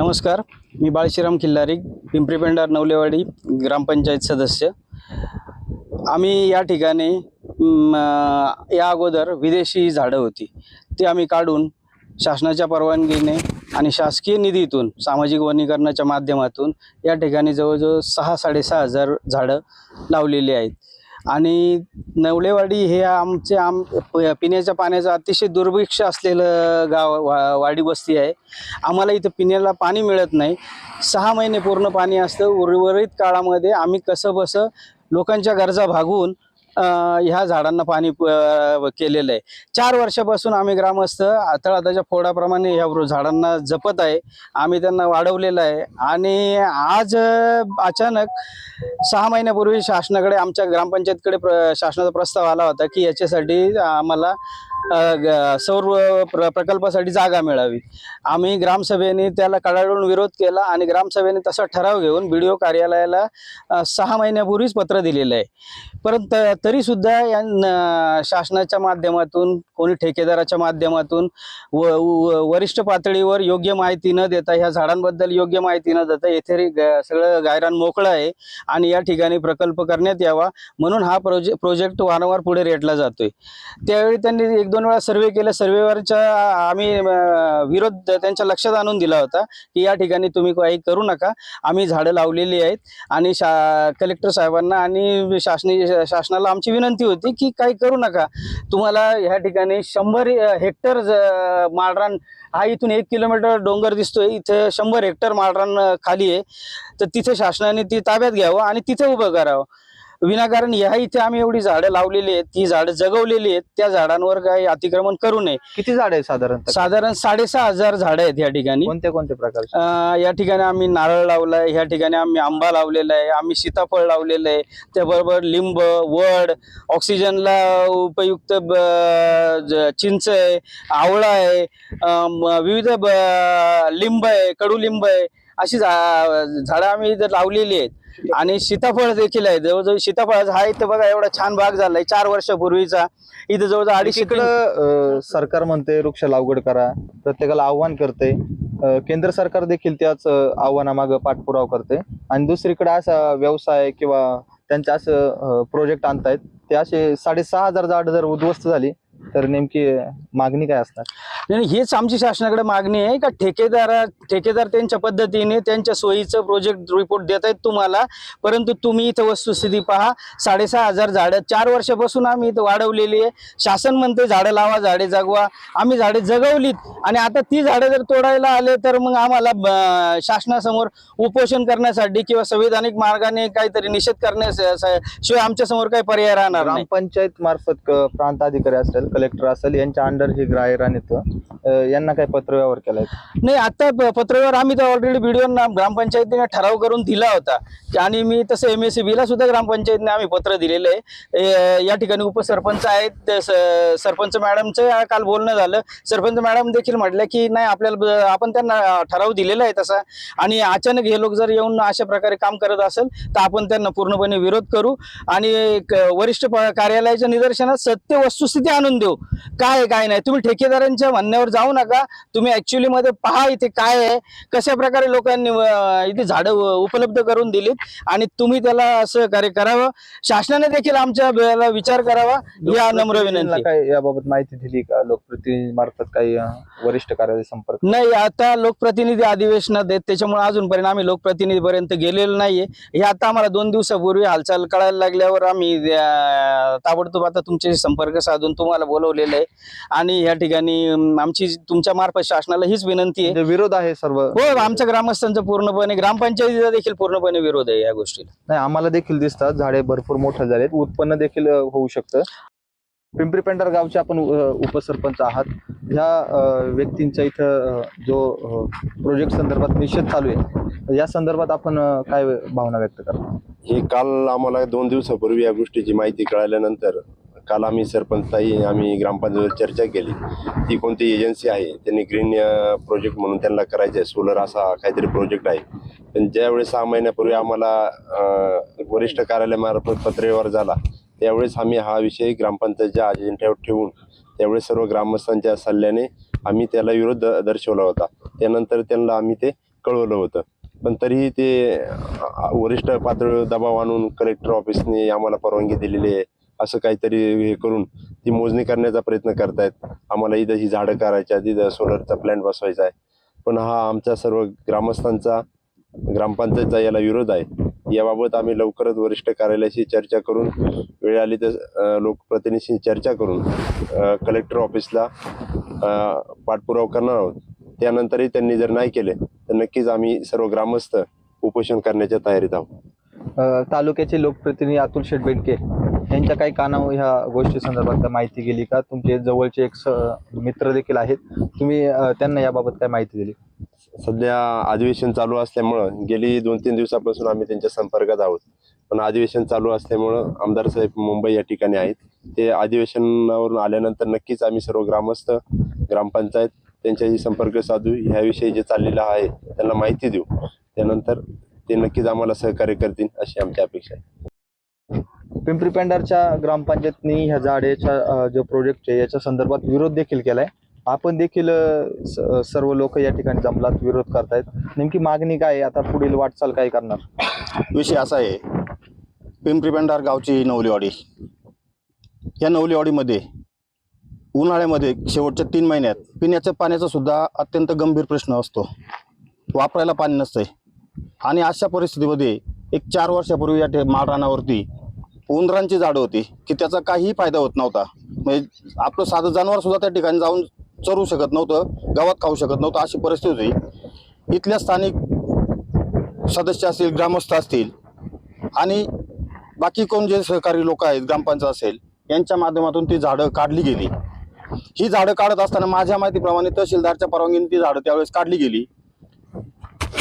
नमस्कार मी बाळशीराम खिल्लारी पिंपरी पेंडार नवलेवाडी ग्रामपंचायत सदस्य. आम्ही या ठिकाणी या अगोदर विदेशी झाडं होती. ती आम्ही काढून शासनाच्या परवानगीने आणि शासकीय निधीतून सामाजिक वनीकरणाच्या माध्यमातून या ठिकाणी जवळजवळ सहा साडेसहा हजार झाडं लावलेली आहेत. आणि नवलेवाडी हे आमचे आम प- पिण्याच्या पाण्याचं अतिशय दुर्भिक्ष असलेलं गाव वा वाडी वस्ती आहे. आम्हाला इथं पिण्याला पाणी मिळत नाही. सहा महिने पूर्ण पाणी असतं. उर्वरित काळामध्ये आम्ही कसं बसं लोकांच्या गरजा भागवून ह्या झाडांना पाणी केलेलं आहे. चार वर्षापासून आम्ही ग्रामस्थ तळाताच्या फोडाप्रमाणे ह्या झाडांना जपत आहे. आम्ही त्यांना वाढवलेलं आहे. आणि आज अचानक सहा महिन्यापूर्वी शासनाकडे आमच्या ग्रामपंचायतकडे प्र शासनाचा प्रस्ताव आला होता की याच्यासाठी आम्हाला सौर प्र प्रकल्पासाठी जागा मिळावी. आम्ही ग्रामसभेने त्याला कडाडून विरोध केला आणि ग्रामसभेने तसा ठराव घेऊन बी डी ओ कार्यालयाला सहा महिन्यापूर्वीच पत्र दिलेलं आहे. परंतु तरीसुद्धा या शासनाच्या माध्यमातून कोणी ठेकेदाराच्या माध्यमातून व वरिष्ठ पातळीवर योग्य माहिती न देता ह्या झाडांबद्दल योग्य माहिती न देता येथे सगळं गायरान मोकळं आहे आणि या ठिकाणी प्रकल्प करण्यात यावा म्हणून हा प्रोजे प्रोजेक्ट वारंवार पुढे रेटला जातोय. त्यावेळी त्यांनी एक दोन वेळा सर्वे केला. सर्वेवरच्या आम्ही विरोध त्यांच्या लक्षात आणून दिला होता की या ठिकाणी तुम्ही काही करू नका. आम्ही झाडं लावलेली आहेत आणि शा कलेक्टर साहेबांना आणि शासनी शासनाला आमची विनंती होती की काही करू नका. तुम्हाला ह्या ठिकाणी शंभर हेक्टर माळरान हा इथून एक किलोमीटर डोंगर दिसतोय. इथं शंभर हेक्टर माळरान खाली आहे. तर तिथे शासनाने ती ताब्यात घ्यावं आणि तिथे उभं करावं. विनाकारण ह्या इथे आम्ही एवढी झाडं लावलेली आहेत ती झाडं जगवलेली आहेत त्या झाडांवर काही अतिक्रमण करू नये. किती झाड आहे साधारणतः? साधारण साडेसहा हजार झाडं आहेत या ठिकाणी. कोणत्या कोणत्या प्रकारचे अं, या ठिकाणी आम्ही नारळ लावलाय या ठिकाणी आम्ही आंबा लावलेला आहे आम्ही सीताफळ लावलेलं आहे त्याबरोबर लिंब वड ऑक्सिजनला उपयुक्त ब- ज- चिंच आहे आवळा आहे विविध ब- लिंब आहे कडुलिंब आहे अशी झा झाडं आम्ही इथं लावलेली आहेत. आणि सीताफळ देखील आहे. जवळजवळ सीताफळाचा हा इथं बघा एवढा छान बाग झालाय चार वर्षापूर्वीचा. इथं जवळजवळ अडीचशे इकडं सरकार म्हणते वृक्ष लागवड करा. प्रत्येकाला आव्हान करते. अं, केंद्र सरकार देखील त्याच आव्हानामागं पाठपुरावा करते. आणि दुसरीकडे असा व्यवसाय किंवा त्यांचे असं प्रोजेक्ट आणतायत ते असे साडेसहा हजार झाड जर उद्ध्वस्त झाली तर नेमकी मागणी काय असणार? हेच आमची शासनाकडे मागणी आहे का ठेकेदार ठेकेदार त्यांच्या पद्धतीने त्यांच्या सोयीचं प्रोजेक्ट रिपोर्ट देत आहेत तुम्हाला. परंतु तुम्ही इथं वस्तुस्थिती पहा साडेसहा हजार झाडं चार वर्षापासून आम्ही इथं वाढवलेली आहे. शासन म्हणते झाडं लावा झाडे जगवा. आम्ही झाडे जगवलीत आणि आता ती झाडं जर तोडायला आले तर मग आम्हाला शासनासमोर उपोषण करण्यासाठी किंवा संविधानिक मार्गाने काहीतरी निषेध करण्याशिवाय आमच्यासमोर काही पर्याय राहणार ग्रामपंचायत मार्फत प्रांत अधिकारी असेल कलेक्टर असेल यांच्या अंडर हे ग्रायरान येतं यांना काय पत्रव्यवहार केलाय? नाही आता पत्रव्यवहार आम्ही तर ऑलरेडी व्हिडिओ ग्रामपंचायतीने ठराव करून दिला होता. आणि मी तसं एम एस ला सुद्धा ग्रामपंचायतीने आम्ही पत्र दिलेलं. आहे या ठिकाणी उपसरपंच आहेत सरपंच मॅडमचं काल बोलणं झालं. सरपंच मॅडम देखील म्हटलं की नाही आपल्याला आपण त्यांना ठराव दिलेला आहे तसा. आणि अचानक हे लोक जर येऊन अशा प्रकारे काम करत असेल तर आपण त्यांना पूर्णपणे विरोध करू. आणि वरिष्ठ प- कार्यालयाच्या निदर्शनात सत्य वस्तुस्थिती आणून देऊ. काय काय नाही. तुम्ही ठेकेदारांच्या म्हणण्यावर जाऊ नका. तुम्ही ऍक्च्युली मध्ये पहा इथे काय आहे. कशा प्रकारे लोकांनी इथे झाडं उपलब्ध करून दिलीत. आणि तुम्ही त्याला असं कार्य करावं. शासनाने देखील आमच्या वेळेला विचार करावा. या नम्र विनंती. काय याबाबत माहिती दिली का? लोकप्रतिनिधी मार्फत काही वरिष्ठ कार्यालय संपर्क? नाही आता लोकप्रतिनिधी अधिवेशनात आहेत त्याच्यामुळे अजूनपर्यंत आम्ही लोकप्रतिनिधीपर्यंत गेलेलो नाहीये. हे आता आम्हाला दोन दिवसापूर्वी हालचाल कळायला लागल्यावर आम्ही ताबडतोब आता तुमच्याशी संपर्क साधून तुम्हाला बोलवलेलं आहे. आणि या ठिकाणी आमची तुमच्या मार्फत शासनाला हीच विनंती आहे. म्हणजे विरोध आहे सर्व. हो आमच्या ग्रामस्थांचा पूर्णपणे ग्रामपंचायतीचा देखील पूर्णपणे विरोध आहे या गोष्टीला. नाही आम्हाला देखील दिसतात झाडे भरपूर मोठे झालेत उत्पन्न देखील होऊ शकतं. पिंपरी पेंढार गावचे आपण उपसरपंच आहात. ह्या व्यक्तींच्या इथं जो प्रोजेक्ट संदर्भात निषेध चालू आहे या संदर्भात आपण काय भावना व्यक्त करतो? हे काल आम्हाला दोन दिवसापूर्वी या गोष्टीची माहिती कळाल्यानंतर काल आम्ही सरपंचताई आम्ही ग्रामपंचायतीवर चर्चा केली. ती कोणती एजन्सी आहे? त्यांनी ग्रीन प्रोजेक्ट म्हणून त्यांना करायचं आहे. सोलर असा काहीतरी प्रोजेक्ट आहे. पण ज्यावेळेस सहा महिन्यापूर्वी आम्हाला वरिष्ठ कार्यालयामार्फत पत्रव्यवहार झाला त्यावेळेस आम्ही हा विषय ग्रामपंचायतच्या अजेंड्यावर ठेवून त्यावेळेस सर्व ग्रामस्थांच्या सल्ल्याने आम्ही त्याला विरोध द- दर्शवला होता. त्यानंतर त्यांना आम्ही ते कळवलं होतं. पण तरीही ते वरिष्ठ पातळीवर दबाव आणून कलेक्टर ऑफिसने आम्हाला परवानगी दिलेली आहे. असं काहीतरी हे करून ती मोजणी करण्याचा प्रयत्न करतायत. आम्हाला इथं ही झाडं करायच्या तिथं सोलरचा प्लॅन्ट बसवायचा आहे. पण हा आमच्या सर्व ग्रामस्थांचा ग्रामपंचायतचा याला विरोध आहे. याबाबत आम्ही लवकरच वरिष्ठ कार्यालयाशी चर्चा करून वेळ आली तर लोकप्रतिनिधीशी चर्चा करून कलेक्टर ऑफिसला पाठपुरावा करणार आहोत. त्यानंतरही त्यांनी जर नाही केले तर नक्कीच आम्ही सर्व ग्रामस्थ उपोषण करण्याच्या तयारीत आहोत. तालुक्याचे लोकप्रतिनिधी अतुल शेटबेटके त्यांच्या काही कानावर ह्या गोष्टी संदर्भात माहिती गेली का? तुमचे जवळचे एक स- मित्र देखील आहेत. तुम्ही त्यांना याबाबत काय माहिती दिली? सध्या अधिवेशन चालू असल्यामुळं गेली दोन तीन दिवसापासून आम्ही त्यांच्या संपर्कात आहोत. पण अधिवेशन चालू असल्यामुळं आमदार साहेब मुंबई या ठिकाणी आहेत. ते अधिवेशनावरून आल्यानंतर नक्कीच आम्ही सर्व ग्रामस्थ ग्रामपंचायत त्यांच्याशी संपर्क साधू. ह्याविषयी जे चाललेलं आहे त्यांना माहिती देऊ. त्यानंतर ते नक्कीच आम्हाला सहकार्य करतील अशी आमची अपेक्षा आहे. पिंपरी पेंडारच्या ग्रामपंचायतनी ह्या झाडेच्या जो प्रोजेक्ट आहे याच्या संदर्भात विरोध देखील केलाय. आपण देखील स- सर्व लोक या ठिकाणी जमलात विरोध करतायत. नेमकी मागणी काय आहे? आता पुढील वाटचाल काय करणार? विषय असा आहे. पिंपरी पेंडार गावची नवलीवाडी या नवलीवाडीमध्ये उन्हाळ्यामध्ये शेवटच्या तीन महिन्यात पिण्याच्या पाण्याचा सुद्धा अत्यंत गंभीर प्रश्न असतो. वापरायला पाणी नसतंय. आणि अशा परिस्थितीमध्ये एक चार वर्षापूर्वी या ठे- माळरानावरती उंदरांची झाडं होती की त्याचा काहीही फायदा होत नव्हता. म्हणजे आपलं साधं जनावर सुद्धा त्या ठिकाणी जाऊन चरू शकत नव्हतं गावात खाऊ शकत नव्हतं अशी परिस्थिती होती. इथल्या स्थानिक सदस्य असतील ग्रामस्थ असतील आणि बाकी कोण जे सहकारी लोक आहेत ग्रामपंचायत असेल यांच्या माध्यमातून ती झाडं काढली गेली. ही झाडं काढत असताना माझ्या माहितीप्रमाणे तहसीलदारच्या परवानगीने ती झाडं त्यावेळेस काढली गेली.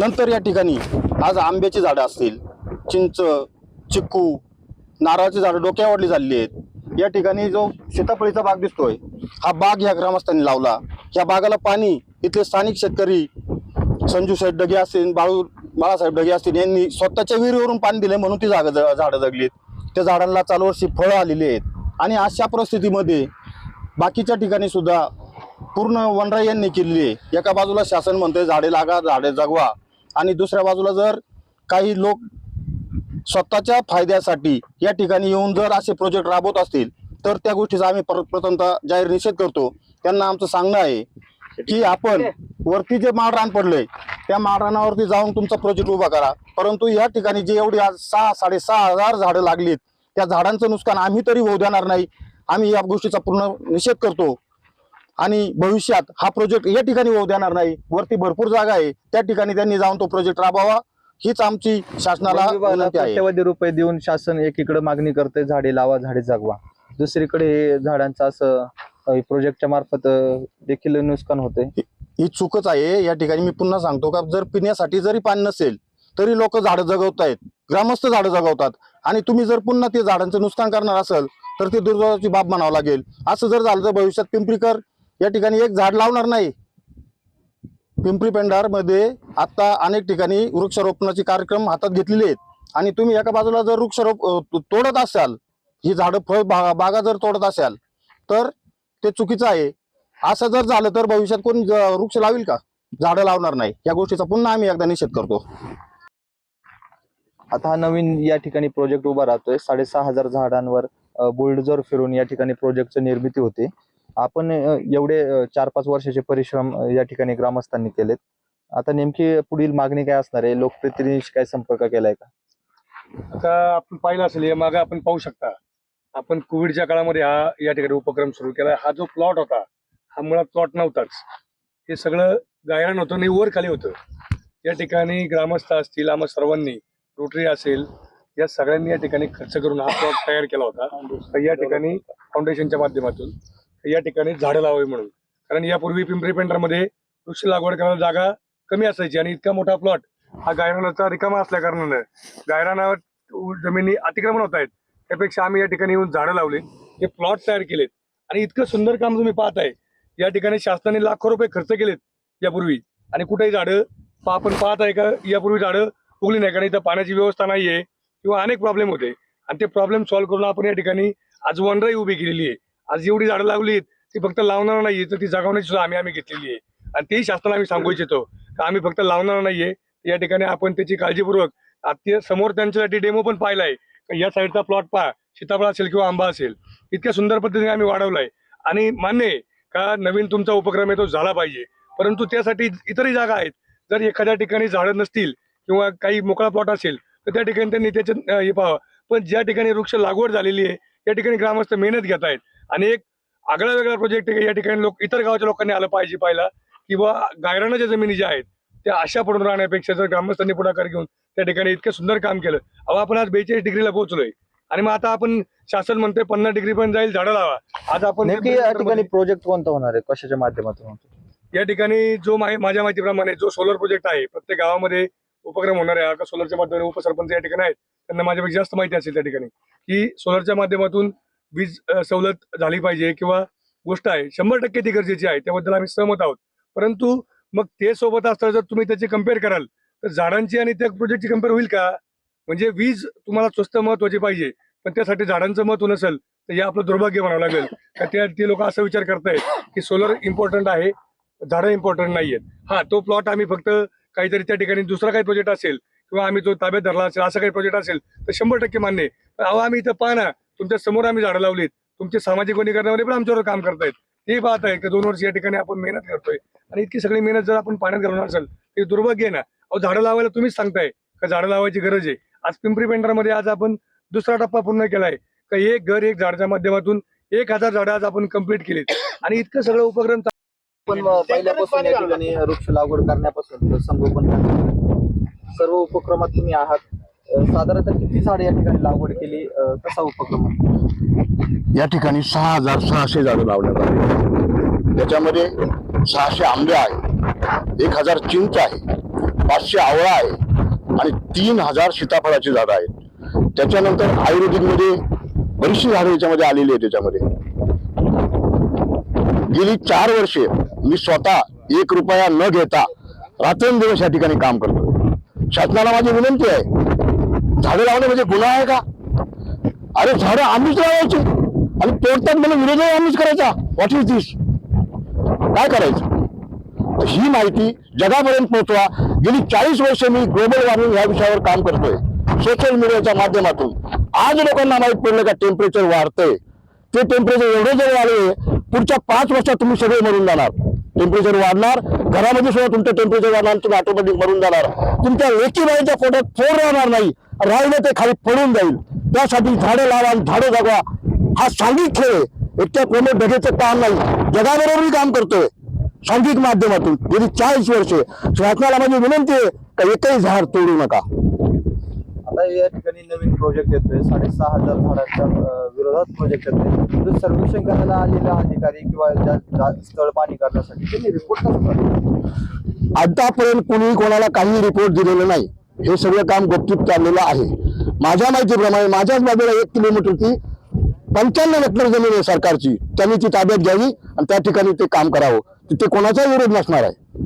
नंतर या ठिकाणी आज आंब्याची झाडं असतील चिंच चिक्कू नारळाची झाडं डोक्यावरली झालेली आहेत. या ठिकाणी जो सीताफळीचा बाग दिसतोय हा बाग ह्या ग्रामस्थांनी लावला. या बागाला पाणी इथले स्थानिक शेतकरी संजू साहेब डगे असतील बाळू बाळासाहेब डगे असतील यांनी स्वतःच्या विहिरीवरून पाणी दिले म्हणून ती जागा झाडं जगलीत. त्या झाडांना चालू वर्षी फळं आलेली आहेत. आणि अशा परिस्थितीमध्ये बाकीच्या ठिकाणी सुद्धा पूर्ण वनराई यांनी केलेली आहे. एका बाजूला शासन म्हणतंय झाडे लागा झाडे जगवा. आणि दुसऱ्या बाजूला जर काही लोक स्वतःच्या फायद्यासाठी या ठिकाणी येऊन जर असे प्रोजेक्ट राबवत असतील तर त्या गोष्टीचा आम्ही प्रथमतः जाहीर निषेध करतो. त्यांना आमचं सांगणं आहे की आपण वरती जे माळरान पडलंय त्या माळरानावरती जाऊन तुमचा प्रोजेक्ट उभा करा. परंतु या ठिकाणी जे एवढी आज सहा साडेसहा हजार झाडं लागलीत त्या झाडांचं नुकसान आम्ही तरी होऊ देणार नाही. आम्ही या गोष्टीचा पूर्ण निषेध करतो. आणि भविष्यात हा प्रोजेक्ट या ठिकाणी होऊ देणार नाही. वरती भरपूर जागा आहे. त्या ठिकाणी त्यांनी जाऊन तो प्रोजेक्ट राबवावा. हीच आमची शासनाला विनंती आहे. कोट्यवधी रुपये देऊन शासन एकीकडे मागणी करते झाडे लावा झाडे जगवा. दुसरीकडे हे झाडांचं असं प्रोजेक्टच्या मार्फत देखील नुकसान होते. ही चूकच आहे. या ठिकाणी मी पुन्हा सांगतो का जर पिण्यासाठी जरी पाणी नसेल तरी लोक झाडं जगवत आहेत ग्रामस्थ झाडं जगवतात. आणि तुम्ही जर पुन्हा ते झाडांचं नुकसान करणार असाल तर ते दुर्दैवाची बाब म्हणावं लागेल. असं जर झालं तर भविष्यात पिंपरीकर या ठिकाणी एक झाड लावणार नाही. पिंपरी पेंढारमध्ये आता अनेक ठिकाणी वृक्षारोपणाचे कार्यक्रम हातात घेतलेले आहेत. आणि तुम्ही एका बाजूला जर वृक्षारोप तोडत असाल ही झाडं फळ बागा बागा जर तोडत असाल तर ते चुकीचं आहे. असं जर झालं तर भविष्यात कोण वृक्ष लावेल का? झाडं लावणार नाही. या गोष्टीचा पुन्हा आम्ही एकदा निषेध करतो. आता हा नवीन या ठिकाणी प्रोजेक्ट उभा राहतोय. साडेसहा हजार झाडांवर बुलडोजर फिरून या ठिकाणी प्रोजेक्टची निर्मिती होते. आपण एवढे चार पाच वर्षाचे परिश्रम या ठिकाणी ग्रामस्थांनी केलेत. आता नेमकी पुढील मागणी काय असणार आहे? लोकप्रतिनिधीशी काय संपर्क केलाय का? आता आपण पाहिलं असेल या मागे आपण पाहू शकता. आपण कोविडच्या काळामध्ये हा या ठिकाणी उपक्रम सुरू केला. हा जो प्लॉट होता हा मुळात प्लॉट नव्हताच. हे सगळं गायरान होतं आणि वर खाली होतं. या ठिकाणी ग्रामस्थ असतील आम्हा सर्वांनी रोटरी असेल या सगळ्यांनी या ठिकाणी खर्च करून हा प्लॉट तयार केला होता. या ठिकाणी फाउंडेशनच्या माध्यमातून. या ठिकाणी झाडं लावावी म्हणून. कारण यापूर्वी पिंपरी पेंढरमध्ये वृक्ष लागवड करायला जागा कमी असायची आणि इतका मोठा प्लॉट हा गायरानाचा रिकामा असल्या कारणानं गायरानावर जमिनी अतिक्रमण होत आहेत. त्यापेक्षा आम्ही या ठिकाणी येऊन झाडं लावली हे प्लॉट तयार केलेत. आणि इतकं सुंदर काम तुम्ही पाहत आहे या ठिकाणी शासनाने लाखो रुपये खर्च केलेत यापूर्वी. आणि कुठेही झाडं आपण पाहत आहे का यापूर्वी झाडं उगली नाही कारण इथं पाण्याची व्यवस्था नाही आहे किंवा अनेक प्रॉब्लेम होते. आणि ते प्रॉब्लेम सॉल्व्ह करून आपण या ठिकाणी आज वनराई उभी केलेली आहे. आज एवढी झाडं लावली ती फक्त लावणार नाही तर ती जगवण्याची सुद्धा आम्ही आम्ही घेतलेली आहे. आणि तेही शासनाला आम्ही सांगू इच्छितो का आम्ही फक्त लावणार नाहीये. या ठिकाणी आपण त्याची काळजीपूर्वक आत्य समोर त्यांच्यासाठी डेमो पण पाहिलाय. आहे या साईडचा प्लॉट पहा सीताफळ असेल किंवा आंबा असेल इतक्या सुंदर पद्धतीने आम्ही वाढवलाय. आणि मान्य आहे का नवीन तुमचा उपक्रम आहे तो झाला पाहिजे. परंतु त्यासाठी इतरही जागा आहेत. जर एखाद्या ठिकाणी झाडं नसतील किंवा काही मोकळा प्लॉट असेल तर त्या ठिकाणी त्यांनी त्याच्यात हे पाहावं. पण ज्या ठिकाणी वृक्ष लागवड झालेली आहे त्या ठिकाणी ग्रामस्थ मेहनत घेत आहेत. आणि एक आगळा वेगळा प्रोजेक्ट या ठिकाणी लोक इतर गावाच्या लोकांनी आलं पाहिजे पाहिला किंवा गायरानाच्या जमिनी ज्या आहेत त्या अशा पडून राहण्यापेक्षा जर ग्रामस्थांनी पुढाकार घेऊन त्या ठिकाणी इतकं सुंदर काम केलं अहो आपण आज बेचाळीस डिग्रीला पोहोचलोय. आणि मग आता आपण शासन म्हणतोय पन्नास डिग्री पण जाईल झाडं लावा. आज आपण या ठिकाणी प्रोजेक्ट कोणता होणार आहे? कशाच्या माध्यमातून या ठिकाणी जो माझ्या माहितीप्रमाणे जो सोलर प्रोजेक्ट आहे प्रत्येक गावामध्ये उपक्रम होणार आहे. का सोलरच्या माध्यमातून उपसरपंच या ठिकाणी आहेत. त्यांना माझ्यापेक्षा जास्त माहिती असेल त्या ठिकाणी. की सोलरच्या माध्यमातून वीज सवलत झाली पाहिजे किंवा गोष्ट आहे शंभर टक्के ती गरजेची आहे त्याबद्दल आम्ही सहमत आहोत. परंतु मग ते सोबत असताना जर तुम्ही त्याची कंपेअर कराल तर झाडांची आणि त्या प्रोजेक्टची कंपेअर होईल का? म्हणजे वीज तुम्हाला स्वस्त महत्वाची पाहिजे पण त्यासाठी झाडांचं महत्त्व नसेल तर हे आपलं दुर्भाग्य म्हणावं लागेल. का त्या ते लोक असा विचार करतायत की सोलर इम्पॉर्टंट आहे झाडं इम्पॉर्टंट नाही आहेत हा तो प्लॉट आम्ही फक्त काहीतरी त्या ठिकाणी दुसरा काही प्रोजेक्ट असेल किंवा आम्ही तो ताब्यात धरला असेल असं काही प्रोजेक्ट असेल तर शंभर टक्के मान्य आहे. अहो आम्ही इथं पहा ना तुमच्यासमोर आम्ही झाडं लावलीत. तुमचे सामाजिक वनीकरणामध्ये पण आमच्यावर काम करतायत. ते पाहत आहे की दोन वर्ष या ठिकाणी आपण मेहनत करतोय. आणि इतकी सगळी मेहनत जर आपण पाण्यात घालवणार असेल ते दुर्भाग्य आहे ना. अहो झाडं लावायला तुम्हीच सांगताय का झाडं लावायची गरज आहे? आज पिंपरी पेंढरमध्ये आज आपण दुसरा टप्पा पूर्ण केलाय. का एक घर एक झाडच्या माध्यमातून एक हजार झाडं आज आपण कंप्लीट केलीत. आणि इतकं सगळं उपक्रम पण पहिल्यापासून या ठिकाणी वृक्ष लागवड करण्यापासून संगोपन सर्व उपक्रमात तुम्ही आहात. साधारणतः किती झाडे या ठिकाणी लागवड केली? कसा उपक्रम या ठिकाणी सहा हजार सहाशे झाडं लावण्यात आली. त्याच्यामध्ये सहाशे आंबे आहे एक हजार चिंच आहे पाचशे आवळा आहे आणि तीन हजार सीताफळाची झाडं आहेत. त्याच्यानंतर आयुर्वेदिकमध्ये बरीचशी झाडं याच्यामध्ये आलेली आहेत त्याच्यामध्ये. गेली चार वर्षे मी स्वतः एक रुपया न घेता रात्रंदिवस या ठिकाणी काम करतो शासनाला माझी विनंती आहे झाडं लावणे म्हणजे गुन्हा आहे का? अरे झाडं आम्हीच लावायची. आणि तोडतात मला विरोध आम्हीच करायचा. व्हॉट इज दिस काय करायचं? ही माहिती जगापर्यंत पोहोचवा. गेली चाळीस वर्ष मी ग्लोबल वॉर्मिंग या विषयावर काम करतोय. सोशल मीडियाच्या माध्यमातून. आज लोकांना माहीत पडलं का टेम्परेचर वाढतंय. ते टेम्परेचर एवढे जर वाढले पुढच्या पाच वर्षात तुम्ही सगळे मरून जाणार. टेम्परेचर वाढणार. घरामध्ये सुद्धा तुमचं टेम्परेचर वाढणार तुम्ही ऑटोमॅटिक मरून जाणार. तुमच्या लेखी बाईच्या फोटोत फोड राहणार नाही. राहिलं ते खाली पडून जाईल. त्यासाठी झाडं लावा आणि झाडं जगवा. हा सांघिक खेळ आहे. एकट्या प्रमोद ढगेचं काम नाही. जगाबरोबरही काम करतोय. सांघिक माध्यमातून. गेली चाळीस वर्षे. शासनाला माझी विनंती आहे का एकही झाड तोडू नका. आता या ठिकाणी नवीन प्रोजेक्ट येतोय. साडेसहा हजार झाडांच्या विरोधात प्रोजेक्ट येतोय. जो सर्वेक्षण करायला आलेला अधिकारी किंवा स्थळ पाणी करण्यासाठी त्यांनी रिपोर्ट आतापर्यंत कुणी कोणाला काही रिपोर्ट दिलेलं नाही. हे सगळं काम गुपचूप चाललेलं आहे. माझ्या माहितीप्रमाणे माझ्याच बाजूला एक किलोमीटरची पंच्याण्णव हेक्टर जमीन आहे सरकारची. त्यांनी ती ताब्यात घ्यावी आणि त्या ठिकाणी ते काम करावं. तिथे कोणाचा विरोध नसणार आहे.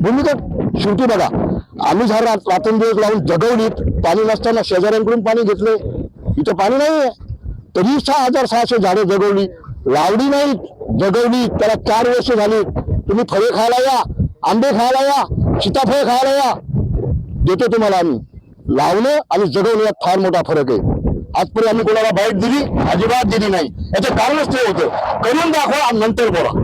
भूमिका शेवटी बघा आम्ही झाड रात- रात्रंदिवस लावून जगवलीत. पाणी नसताना शेजाऱ्यांकडून पाणी घेतले. इथं पाणी नाही तरी सहा हजार सहाशे झाडं जगवली. लावली नाही जगवली. त्याला चार वर्ष झाली. तुम्ही फळे खायला या आंबे खायला या. सीताफळ खायला या. देतो तुम्हाला आम्ही. लावणं आणि जगवणं यात फार मोठा फरक आहे. आजपर्यंत आम्ही कोणाला बाईट दिली अजिबात दिली नाही. याचं कारणच ते होतं. करून दाखवा नंतर बोला.